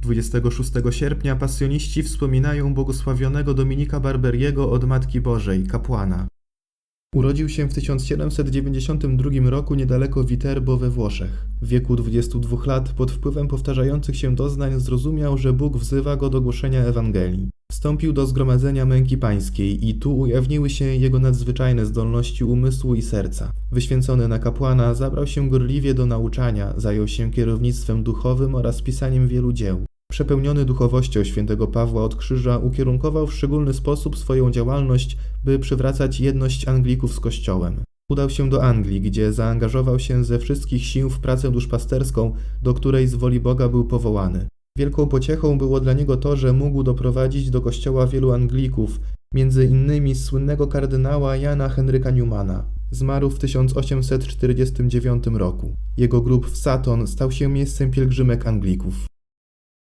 26 sierpnia pasjoniści wspominają błogosławionego Dominika Barberiego od Matki Bożej, kapłana. Urodził się w 1792 roku niedaleko Viterbo we Włoszech. W wieku 22 lat, pod wpływem powtarzających się doznań, zrozumiał, że Bóg wzywa go do głoszenia Ewangelii. Wstąpił do zgromadzenia męki pańskiej i tu ujawniły się jego nadzwyczajne zdolności umysłu i serca. Wyświęcony na kapłana, zabrał się gorliwie do nauczania, zajął się kierownictwem duchowym oraz pisaniem wielu dzieł. Przepełniony duchowością świętego Pawła od Krzyża ukierunkował w szczególny sposób swoją działalność, by przywracać jedność Anglików z Kościołem. Udał się do Anglii, gdzie zaangażował się ze wszystkich sił w pracę duszpasterską, do której z woli Boga był powołany. Wielką pociechą było dla niego to, że mógł doprowadzić do kościoła wielu Anglików, między innymi słynnego kardynała Jana Henryka Newmana. Zmarł w 1849 roku. Jego grób w Saton stał się miejscem pielgrzymek Anglików.